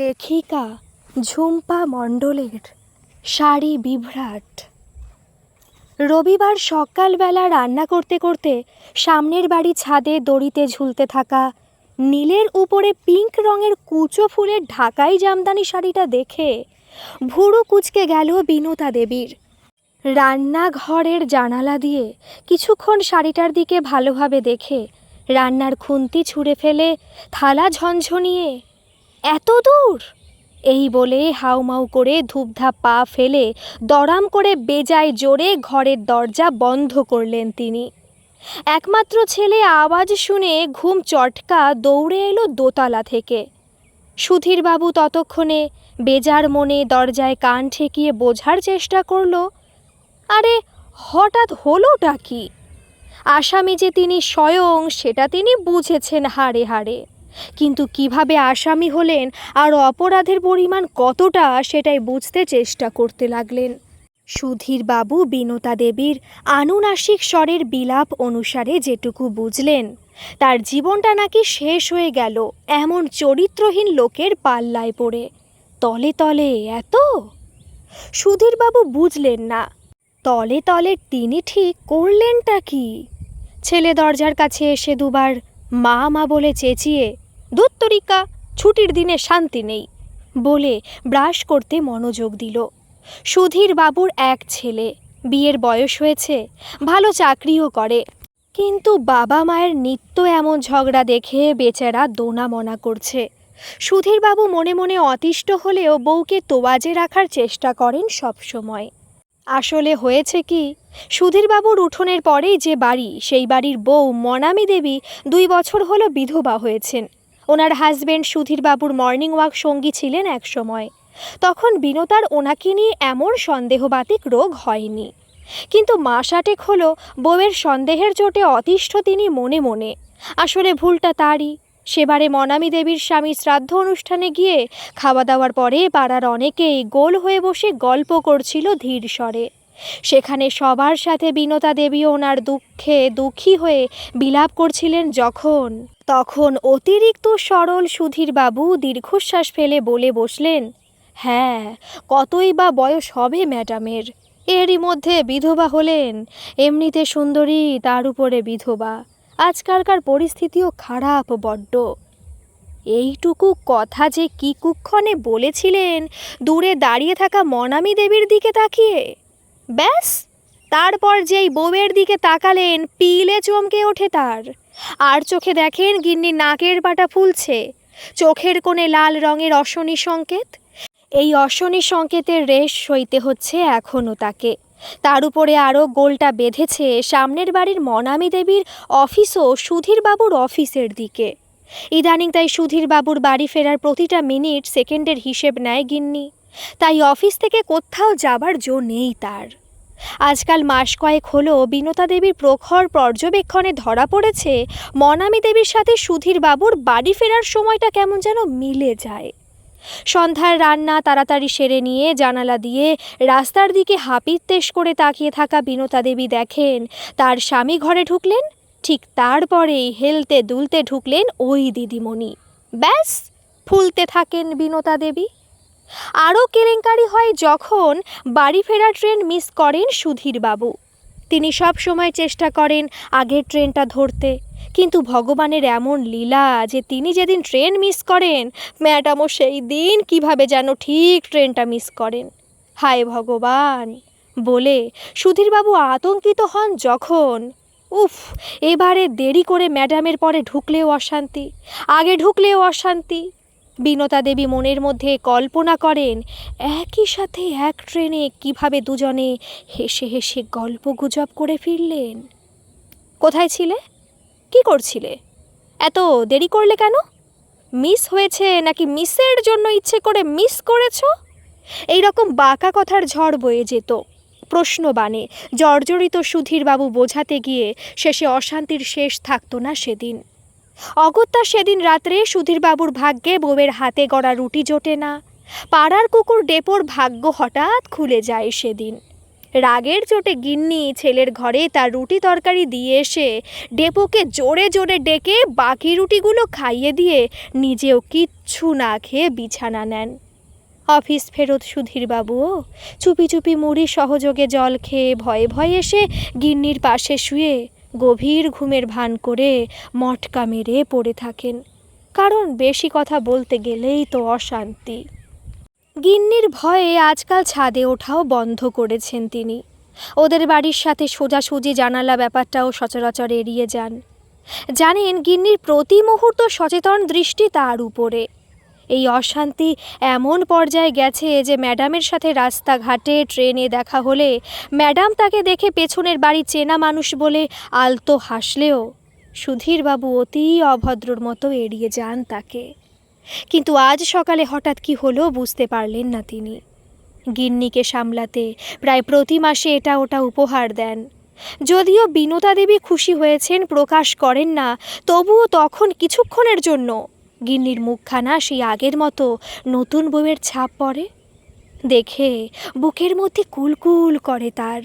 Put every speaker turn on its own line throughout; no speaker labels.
লেখিকা ঝুম্পা মণ্ডলের শাড়ি বিভ্রাট। রবিবার সকালবেলা রান্না করতে করতে সামনের বাড়ি ছাদে দড়িতে ঝুলতে থাকা নীলের উপরে পিঙ্ক রঙের কুচো ফুলের ঢাকাই জামদানি শাড়িটা দেখে ভুরু কুচকে গেল বিনোতা দেবীর। রান্নাঘরের জানালা দিয়ে কিছুক্ষণ শাড়িটার দিকে ভালোভাবে দেখে রান্নার খুন্তি ছুঁড়ে ফেলে থালা ঝনঝনিয়ে এত দূর? এই বলে হাউমাউ করে ধূপধাপ পা ফেলে দড়াম করে বেজায় জোরে ঘরের দরজা বন্ধ করলেন তিনি। একমাত্র ছেলে আওয়াজ শুনে ঘুম চটকা দৌড়ে এলো দোতলা থেকে। সুধীরবাবু ততক্ষণে বেজার মনে দরজায় কান ঠেকিয়ে বোঝার চেষ্টা করল, আরে, হঠাৎ হলোটা কি? আসামি যে তিনি স্বয়ং, সেটা তিনি বুঝেছেন হাড়ে হাড়ে। কিন্তু কীভাবে আসামি হলেন আর অপরাধের পরিমাণ কতটা সেটাই বুঝতে চেষ্টা করতে লাগলেন। সুধীর বাবু বিনতা দেবীর আনুনাসিক স্বরের বিলাপ অনুসারে যেটুকু বুঝলেন, তার জীবনটা নাকি শেষ হয়ে গেল এমন চরিত্রহীন লোকের পাল্লায় পড়ে। তলে তলে এত? সুধীরবাবু বুঝলেন না। তলে তলে তিনি ঠিক করলেনটা কি? ছেলে দরজার কাছে এসে দুবার মা মা বলে চেঁচিয়ে দুত্তরিকা, ছুটির দিনে শান্তি নেই বলে ব্রাশ করতে মনোযোগ দিল। সুধীর বাবুর এক ছেলে, বিয়ের বয়স হয়েছে, ভালো চাকরিও করে। কিন্তু বাবা মায়ের নিত্য এমন ঝগড়া দেখে বেচারা দোনা মনা করছে সুধীরবাবু মনে মনে অতিষ্ঠ হলেও বউকে তোয়াজে রাখার চেষ্টা করেন সবসময়। আসলে হয়েছে কি সুধীরবাবুর উঠোনের পরেই যে বাড়ি, সেই বাড়ির বউ মনামি দেবী দুই বছর হলো বিধবা হয়েছেন। ওনার হাজবেন্ড সুধীরবাবুর মর্নিং ওয়াক সঙ্গী ছিলেন এক সময় তখন বিনতার ওনাকে নিয়ে এমন সন্দেহবাতিক রোগ হয়নি। কিন্তু মাস আটেক হলো, বউয়ের সন্দেহের চোটে অতিষ্ঠ তিনি মনে মনে। আসলে ভুলটা তারই। সেবারে মনামী দেবীর স্বামী শ্রাদ্ধ অনুষ্ঠানে গিয়ে খাওয়া দাওয়ার পরে পাড়ার অনেকেই গোল হয়ে বসে গল্প করছিল ধীর স্বরে। সেখানে সবার সাথে বিনতা দেবীও ওনার দুঃখে দুঃখী হয়ে বিলাপ করছিলেন যখন তখন অতিরিক্ত সরল সুধীরবাবু দীর্ঘশ্বাস ফেলে বলে বসলেন হ্যাঁ কতই বা বয়স হবে ম্যাডামের। এরই মধ্যে বিধবা হলেন, এমনিতে সুন্দরী তার উপরে বিধবা। আজকালকার পরিস্থিতিও খারাপ বড্ড। এইটুকু কথা যে কি কুক্ষণে বলেছিলেন, দূরে দাঁড়িয়ে থাকা মনামি দেবীর দিকে তাকিয়ে? ব্যাস, তারপর যেই বউয়ের দিকে তাকালেন, পিলে চমকে ওঠে তার। আর চোখে দেখেন গিন্নি নাকের পাটা ফুলছে। চোখের কোণে লাল রঙের অশনি সংকেত। এই অশনি সংকেতের রেশ সইতে হচ্ছে এখনও তাকে। তার উপরে আরও গোলটা বেঁধেছে সামনের বাড়ির মনামি দেবীর অফিসও সুধীরবাবুর অফিসের দিকে। ইদানিং তাই সুধীরবাবুর বাড়ি ফেরার প্রতিটা মিনিট সেকেন্ডের হিসেব নেয় গিন্নি। তাই অফিস থেকে কোথাও যাবার জো নেই তার। আজকাল মাস কয়েক হলো বিনতা দেবীর প্রখর পর্যবেক্ষণে ধরা পড়েছে, মনামী দেবীর সাথে সুধীরবাবুর বাড়ি ফেরার সময়টা কেমন যেন মিলে যায়। সন্ধ্যার রান্না তাড়াতাড়ি সেরে নিয়ে জানালা দিয়ে রাস্তার দিকে হাপিত্তেশ করে তাকিয়ে থাকা বিনতা দেবী দেখেন, তার স্বামী ঘরে ঢুকলেন, ঠিক তারপরেই হেলতে দুলতে ঢুকলেন ওই দিদিমণি। ব্যাস, ফুলতে থাকেন বিনতা দেবী। আরও কেলেঙ্কারি হয় যখন বাড়ি ফেরা ট্রেন মিস করেন সুধীরবাবু। তিনি সব সময় চেষ্টা করেন আগের ট্রেনটা ধরতে। কিন্তু ভগবানের এমন লীলা যে তিনি যেদিন ট্রেন মিস করেন, ম্যাডামও সেই দিন কীভাবে যেন ঠিক ট্রেনটা মিস করেন। হায় ভগবান! বলে সুধীরবাবু আতঙ্কিত হন যখন, উফ, এবারে দেরি করে ম্যাডামের পরে ঢুকলেও অশান্তি, আগে ঢুকলেও অশান্তি বিনতা দেবী মনের মধ্যে কল্পনা করেন, একই সাথে এক ট্রেনে কীভাবে দুজনে হেসে হেসে গল্প গুজব করে ফিরলেন। কোথায় ছিলে? কি করছিলে? এত দেরি করলে কেন? মিস হয়েছে নাকি মিসের জন্য ইচ্ছে করে মিস করেছ? এই রকম বাঁকা কথার ঝড় বয়ে যেত। প্রশ্ন বানে জর্জরিত সুধীরবাবু বোঝাতে গিয়ে শেষে অশান্তির শেষ থাকতো না সেদিন। অগত্যা সেদিন রাত্রে সুধীরবাবুর ভাগ্যে বউয়ের হাতে গড়া রুটি জোটে না। পাড়ার কুকুর ডেপোর ভাগ্য হঠাৎ খুলে যায় সেদিন। রাগের চোটে গিন্নি ছেলের ঘরে তার রুটি তরকারি দিয়ে এসে ডেপোকে জোরে জোরে ডেকে বাকি রুটিগুলো খাইয়ে দিয়ে নিজেও কিচ্ছু না খেয়ে বিছানা নেন। অফিস ফেরত সুধীরবাবুও চুপি চুপি মুড়ি সহযোগে জল খেয়ে ভয়ে ভয়ে এসে গিন্নির পাশে শুয়ে গভীর ঘুমের ভান করে মটকা মেরে পড়ে থাকেন। কারণ বেশি কথা বলতে গেলেই তো অশান্তি। গিন্নির ভয়ে আজকাল ছাদে ওঠাও বন্ধ করেছেন তিনি। ওদের বাড়ির সাথে সোজাসুজি জানালা ব্যাপারটাও সচরাচর এড়িয়ে যান। জানেন, গিন্নির প্রতি মুহূর্ত সচেতন দৃষ্টি তার উপরে। এই অশান্তি এমন পর্যায়ে গেছে যে ম্যাডামের সাথে রাস্তাঘাটে ট্রেনে দেখা হলে ম্যাডাম তাকে দেখে পেছনের বাড়ি চেনা মানুষ বলে আলতো হাসলেও সুধীরবাবু অতি অভদ্রর মতো এড়িয়ে যান তাকে। কিন্তু আজ সকালে হঠাৎ কি হলো বুঝতে পারলেন না তিনি। গিন্নিকে সামলাতে প্রায় প্রতি মাসে এটা ওটা উপহার দেন। যদিও বিনোদা দেবী খুশি হয়েছেন, প্রকাশ করেন না, তবুও তখন কিছুক্ষণের জন্য। গিন্নির মুখখানা সেই আগের মতো নতুন বউয়ের ছাপ পড়ে। দেখে বুকের মধ্যে কুলকুল করে তার।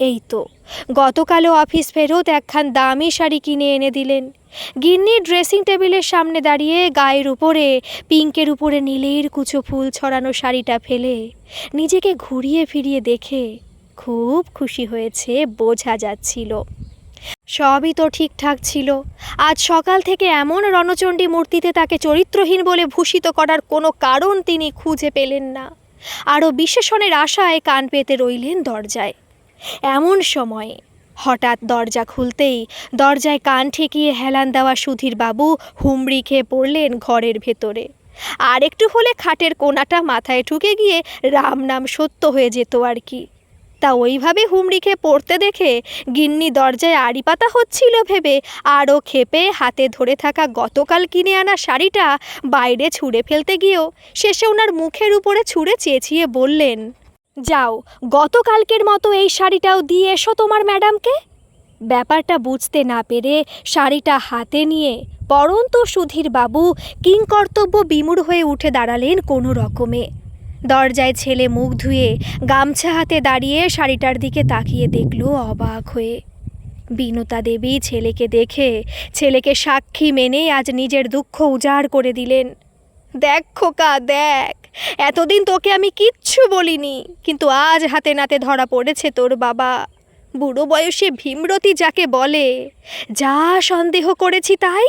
এই তো, গতকালও অফিস ফেরত একখান দামি শাড়ি কিনে এনে দিলেন। গিন্নি ড্রেসিং টেবিলের সামনে দাঁড়িয়ে গায়ের উপরে, পিঙ্কের উপরে নীলের কুচো ফুল ছড়ানো শাড়িটা ফেলে নিজেকে ঘুরিয়ে ফিরিয়ে দেখে খুব খুশি হয়েছে, বোঝা যাচ্ছিল। সবই তো ঠিকঠাক ছিল। আজ সকাল থেকে এমন রণচণ্ডী মূর্তিতে তাকে চরিত্রহীন বলে ভূষিত করার কোনো কারণ তিনি খুঁজে পেলেন না। আরও বিশেষণের আশায় কান পেতে রইলেন দরজায়। এমন সময়ে হঠাৎ দরজা খুলতেই দরজায় কান ঠেকিয়ে হেলান দেওয়া সুধীর বাবু হুমড়ি খেয়ে পড়লেন ঘরের ভেতরে। আর একটু হলে খাটের কোনাটা মাথায় ঠুকে গিয়ে রাম নাম সত্য হয়ে যেত আর কি। তা ওইভাবে খেয়ে পড়তে দেখে গিন্নি দরজায় আড়ি পাতা হচ্ছিল ভেবে আরও খেপে হাতে ধরে থাকা গতকাল কিনে আনা শাড়িটা বাইরে ছুঁড়ে ফেলতে গিয়েও শেষে ওনার মুখের উপরে ছুঁড়ে চেঁচিয়ে বললেন, যাও, গতকালকের মতো এই শাড়িটাও দিয়ে এসো তোমার ম্যাডামকে। ব্যাপারটা বুঝতে না পেরে শাড়িটা হাতে নিয়ে পরন্ত সুধীর বাবু কিংকর্তব্য বিমূঢ় হয়ে উঠে দাঁড়ালেন কোনো রকমে। দরজায় ছেলে মুখ ধুয়ে গামছা হাতে দাঁড়িয়ে শাড়িটার দিকে তাকিয়ে দেখল অবাক হয়ে। বিনতা দেবী ছেলেকে দেখে, ছেলেকে সাক্ষী মেনে আজ নিজের দুঃখ উজাড় করে দিলেন। দেখ খোকা, দেখ, এতদিন তোকে আমি কিচ্ছু বলিনি, কিন্তু আজ হাতে নাতে ধরা পড়েছে তোর বাবা। বুড়ো বয়সে ভীমরতি যাকে বলে, যা সন্দেহ করেছি তাই?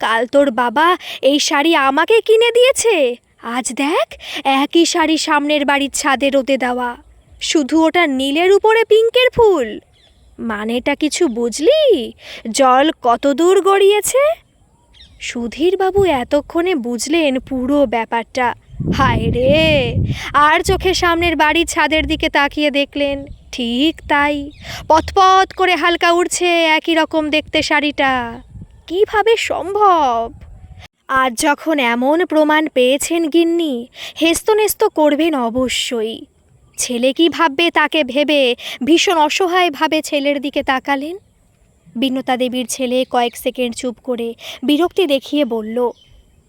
কাল তোর বাবা এই শাড়ি আমাকে কিনে দিয়েছে আজ দেখ, একই শাড়ি সামনের বাড়ির ছাদে রোদে দেওয়া। শুধু ওটা নীলের উপরে পিঙ্কের ফুল। মানেটা কিছু বুঝলি? জল কত দূর গড়িয়েছে? সুধীরবাবু এতক্ষণে বুঝলেন পুরো ব্যাপারটা। হায় রে! আর চোখে সামনের বাড়ির ছাদের দিকে তাকিয়ে দেখলেন। ঠিক তাই। পথপথ করে হালকা উড়ছে একই রকম দেখতে শাড়িটা। কীভাবে সম্ভব? আজ যখন এমন প্রমাণ পেয়েছেন গিন্নি, হেস্তনেস্ত করবেন অবশ্যই। ছেলে কি ভাববে তাকে ভেবে ভীষণ অসহায়ভাবে ছেলের দিকে তাকালেন? বিনতা দেবীর ছেলে কয়েক সেকেন্ড চুপ করে বিরক্তি দেখিয়ে বলল,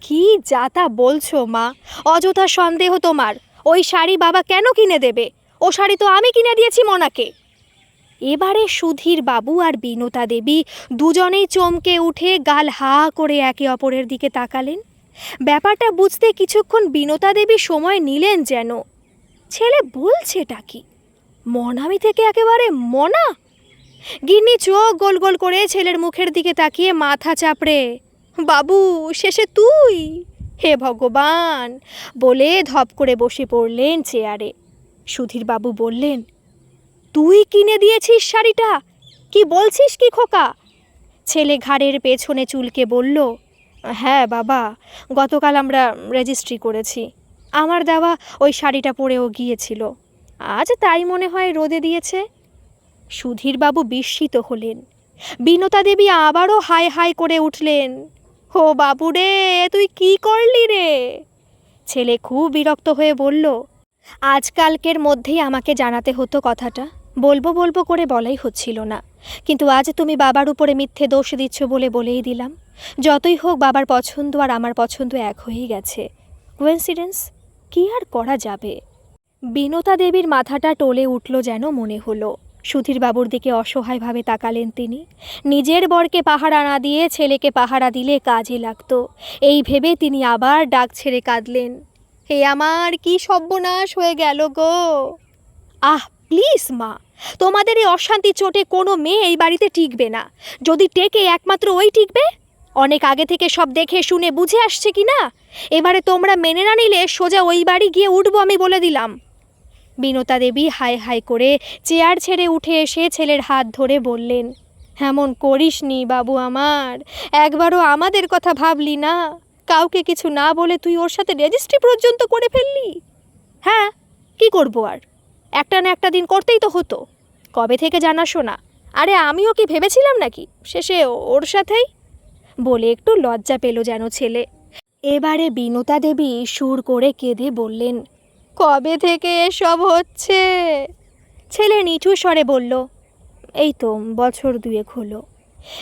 কি যা তা বলছো মা, অযথা সন্দেহ তোমার। ওই শাড়ি বাবা কেন কিনে দেবে? ও শাড়ি তো আমি কিনে দিয়েছি মনাকে। এবারে সুধীর বাবু আর বিনতা দেবী দুজনেই চমকে উঠে গাল হা করে একে অপরের দিকে তাকালেন। ব্যাপারটা বুঝতে কিছুক্ষণ বিনতা দেবী সময় নিলেন যেন। ছেলে বলছেটা কি? মনামি থেকে একেবারে মনা? গিন্নি চোখ গোল গোল করে ছেলের মুখের দিকে তাকিয়ে মাথা চাপড়ে, বাবু, শেষে তুই? হে ভগবান! বলে ধপ করে বসে পড়লেন চেয়ারে। সুধীরবাবু বললেন তুই কিনে দিয়েছিস শাড়িটা? কি বলছিস কি খোকা? ছেলে ঘাড়ের পেছনে চুলকে বলল হ্যাঁ বাবা, গতকাল আমরা রেজিস্ট্রি করেছি। আমার দেওয়া ওই শাড়িটা পরেও গিয়েছিল। আজ তাই মনে হয় রোদে দিয়েছে। সুধীরবাবু বিস্মিত হলেন। বিনতা দেবী আবারও হাই হাই করে উঠলেন, ও বাবু রে তুই কি করলি রে? ছেলে খুব বিরক্ত হয়ে বলল, আজকালকের মধ্যেই আমাকে জানাতে হতো কথাটা। বলব বলব করে বলাই হচ্ছিল না। কিন্তু আজ তুমি বাবার উপরে মিথ্যে দোষ দিচ্ছ বলে বলেই দিলাম। যতই হোক বাবার পছন্দ আর আমার পছন্দ এক হয়েই গেছে। কোয়েন্সিডেন্স কি আর করা যাবে? বিনতা দেবীর মাথাটা টলে উঠল যেন মনে হলো। সুধীরবাবুর দিকে অসহায়ভাবে তাকালেন তিনি। নিজের বরকে পাহারা না দিয়ে ছেলেকে পাহারা দিলে কাজে লাগতো। এই ভেবে তিনি আবার ডাক ছেড়ে কাঁদলেন। হে আমার, কি সর্বনাশ হয়ে গেল গো। আহ, প্লিজ মা। তোমাদের এই অশান্তি চোটে কোনো মেয়ে এই বাড়িতে টিকবে না। যদি টেকে একমাত্র ওই টিকবে? অনেক আগে থেকে সব দেখে শুনে বুঝে আসছে কি না? এবারে তোমরা মেনে না নিলে সোজা ওই বাড়ি গিয়ে উঠবো আমি বলে দিলাম। বিনতা দেবী হাই হাই করে চেয়ার ছেড়ে উঠে এসে ছেলের হাত ধরে বললেন এমন করিসনি বাবু আমার। একবারও আমাদের কথা ভাবলি না। কাউকে কিছু না বলে তুই ওর সাথে রেজিস্ট্রি পর্যন্ত করে ফেললি? হ্যাঁ কি করব আর? একটা না একটা দিন করতেই তো হতো। কবে থেকে জানা শোনা? আরে আমিও কি ভেবেছিলাম নাকি? শেষে ওর সাথেই? বলে একটু লজ্জা পেল যেন ছেলে। এবারে বিনতা দেবী সুর করে কেঁদে বললেন, কবে থেকে এসব হচ্ছে? ছেলে নিচু স্বরে বলল, এই তো বছর দুয়েক হলো।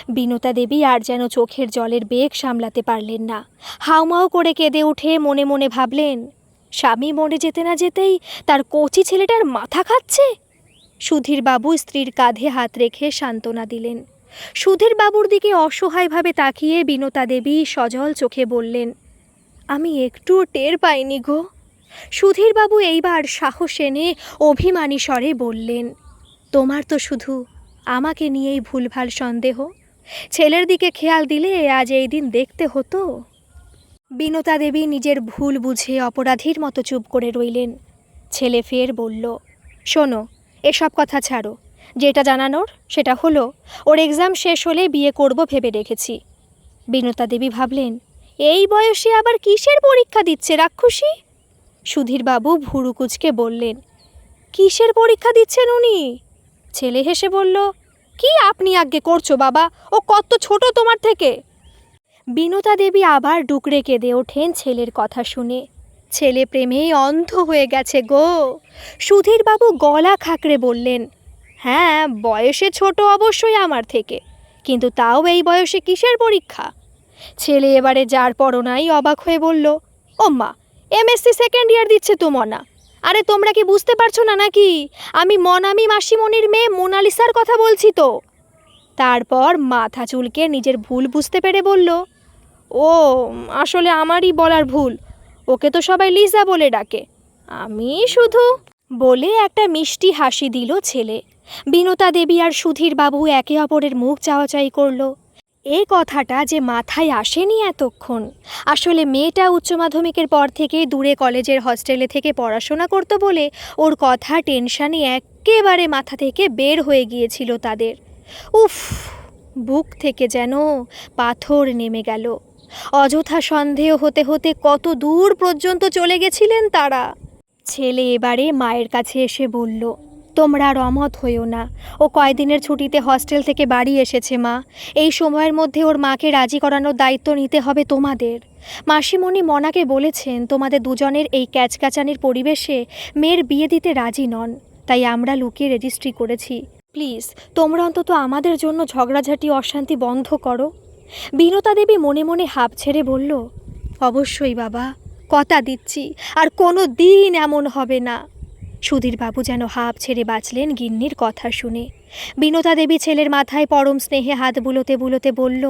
বিনতা দেবী আর যেন চোখের জলের বেগ সামলাতে পারলেন না। হাউমাউ করে কেঁদে উঠে মনে মনে ভাবলেন স্বামী মরে যেতে না যেতেই তার কচি ছেলেটার মাথা খাচ্ছে? সুধীরবাবু স্ত্রীর কাঁধে হাত রেখে সান্ত্বনা দিলেন। সুধীরবাবুর দিকে অসহায়ভাবে তাকিয়ে বিনতা দেবী সজল চোখে বললেন, আমি একটুও টের পাইনি গো। সুধীরবাবু এইবার সাহস এনে অভিমানী স্বরে বললেন, তোমার তো শুধু আমাকে নিয়েই ভুলভাল সন্দেহ। ছেলের দিকে খেয়াল দিলে আজ এই দিন দেখতে হতো। বিনতা দেবী নিজের ভুল বুঝে অপরাধীর মতো চুপ করে রইলেন। ছেলে ফের বলল, শোনো, এসব কথা ছাড়ো। যেটা জানানোর, সেটা হলো, ওর এক্সাম শেষ হলে বিয়ে করব ভেবে রেখেছি। বিনতা দেবী ভাবলেন, এই বয়সে আবার কিসের পরীক্ষা দিচ্ছে রাক্ষসী? সুধীরবাবু ভুরুকুচকে বললেন, কিসের পরীক্ষা দিচ্ছেন উনি? ছেলে হেসে বলল, কি আপনি আজ্ঞে করছ বাবা? ও কত ছোট তোমার থেকে? বিনতা দেবী আবার ডুকরে কেঁদে ওঠেন ছেলের কথা শুনে। ছেলে প্রেমে অন্ধ হয়ে গেছে গো। সুধীরবাবু গলা খাকড়ে বললেন হ্যাঁ বয়সে ছোট অবশ্যই আমার থেকে, কিন্তু তাও এই বয়সে কিসের পরীক্ষা? ছেলে এবারে যার পরনাই অবাক হয়ে বলল ও মা এমএসসি সেকেন্ড ইয়ার দিচ্ছে তো মনা। আরে তোমরা কি বুঝতে পারছ না নাকি? আমি মনামি মাসিমণির মেয়ে মোনালিসার কথা বলছি তো? তারপর মাথা চুলকে নিজের ভুল বুঝতে পেরে বলল ও, আসলে আমারই বলার ভুল। ওকে তো সবাই লিজা বলে ডাকে। আমি শুধু বলে একটা মিষ্টি হাসি দিল ছেলে। বিনতা দেবী আর সুধীর বাবু একে অপরের মুখ চাওয়াচাই করল। এই কথাটা যে মাথায় আসেনি এতক্ষণ। আসলে মেয়েটা উচ্চ মাধ্যমিকের পর থেকে দূরে কলেজের হস্টেলে থেকে পড়াশোনা করতো বলে ওর কথা টেনশানে একেবারে মাথা থেকে বের হয়ে গিয়েছিল তাদের। উফ, বুক থেকে যেন পাথর নেমে গেল। অযথা সন্দেহ হতে হতে কত দূর পর্যন্ত চলে গেছিলেন তারা? ছেলে এবারে মায়ের কাছে এসে বলল, তোমরা আর হইও না। ও কয়দিনের ছুটিতে হস্টেল থেকে বাড়ি এসেছে মা। এই সময়ের মধ্যে ওর মাকে রাজি করানোর দায়িত্ব নিতে হবে তোমাদের। মাসিমণি মনাকে বলেছেন, তোমাদের দুজনের এই ক্যাচকাচানির পরিবেশে মেয়ের বিয়ে দিতে রাজি নন। তাই আমরা লুকিয়ে রেজিস্ট্রি করেছি। প্লিজ, তোমরা অন্তত আমাদের জন্য ঝগড়াঝাটি, অশান্তি বন্ধ করো। বিনতা দেবী মনে মনে হাঁপ ছেড়ে বলল, অবশ্যই বাবা, কথা দিচ্ছি, আর কোনো দিন এমন হবে না। সুধীরবাবু যেন হাঁপ ছেড়ে বাঁচলেন গিন্নির কথা শুনে। বিনতা দেবী ছেলের মাথায় পরম স্নেহে হাত বুলোতে বুলোতে বলল,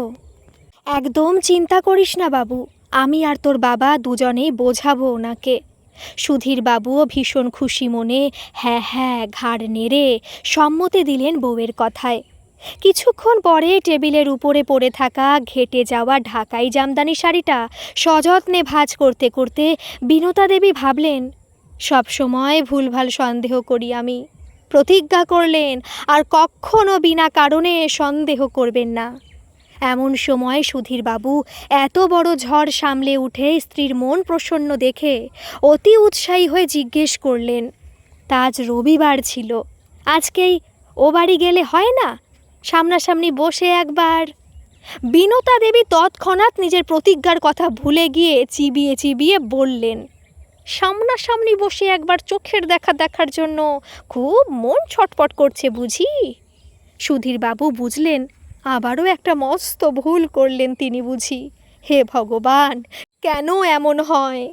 একদম চিন্তা করিস না বাবু, আমি আর তোর বাবা দুজনেই বোঝাবো ওনাকে। সুধীর বাবুও ভীষণ খুশি মনে হ্যাঁ হ্যাঁ ঘাড় নেড়ে সম্মতি দিলেন বউয়ের কথায়। কিছুক্ষণ পরে টেবিলের উপরে পড়ে থাকা ঘেটে যাওয়া ঢাকাই জামদানি শাড়িটা সযত্নে ভাঁজ করতে করতে বিনতা দেবী ভাবলেন, সব সময় ভুলভাল সন্দেহ করি আমি। প্রতিজ্ঞা করলেন, আর কখনো বিনা কারণে সন্দেহ করবেন না। এমন সময় সুধীরবাবু এত বড় ঝড় সামলে উঠে স্ত্রীর মন প্রসন্ন দেখে অতি উৎসাহী হয়ে জিজ্ঞেস করলেন, তা আজ রবিবার ছিল। আজকেই ও বাড়ি গেলে হয় না? সামনাসামনি বসে একবার। বিনতা দেবী তৎক্ষণাৎ নিজের প্রতিজ্ঞার কথা ভুলে গিয়ে চিবিয়ে চিবিয়ে বললেন, সামনাসামনি বসে একবার চোখের দেখা দেখার জন্য খুব মন ছটপট করছে বুঝি? সুধীরবাবু বুঝলেন, আবারও একটা মস্ত ভুল করলেন তিনি বুঝি। হে ভগবান, কেন এমন হয়?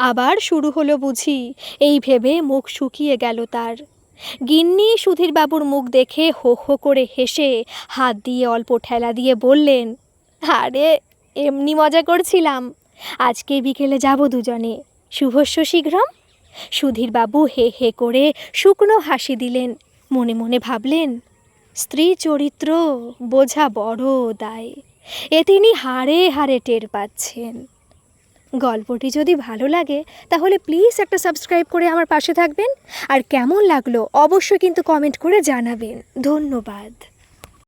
আবার শুরু হলো বুঝি, এই ভেবে মুখ শুকিয়ে গেল তার। গিন্নি সুধীরবাবুর মুখ দেখে হো হো করে হেসে হাত দিয়ে অল্প ঠেলা দিয়ে বললেন, আরে, এমনি মজা করছিলাম। আজকে বিকেলে যাব দুজনে। শুভস্য শীঘ্রম? সুধীরবাবু হে হে করে শুকনো হাসি দিলেন। মনে মনে ভাবলেন, স্ত্রী চরিত্র বোঝা বড় দায়। এ তিনি হাড়ে হাড়ে টের পাচ্ছেন। গল্পটি যদি ভালো লাগে, তাহলে প্লিজ একটা সাবস্ক্রাইব করে আমার পাশে থাকবেন। আর কেমন লাগল, অবশ্যই কিন্তু কমেন্ট করে জানাবেন। ধন্যবাদ।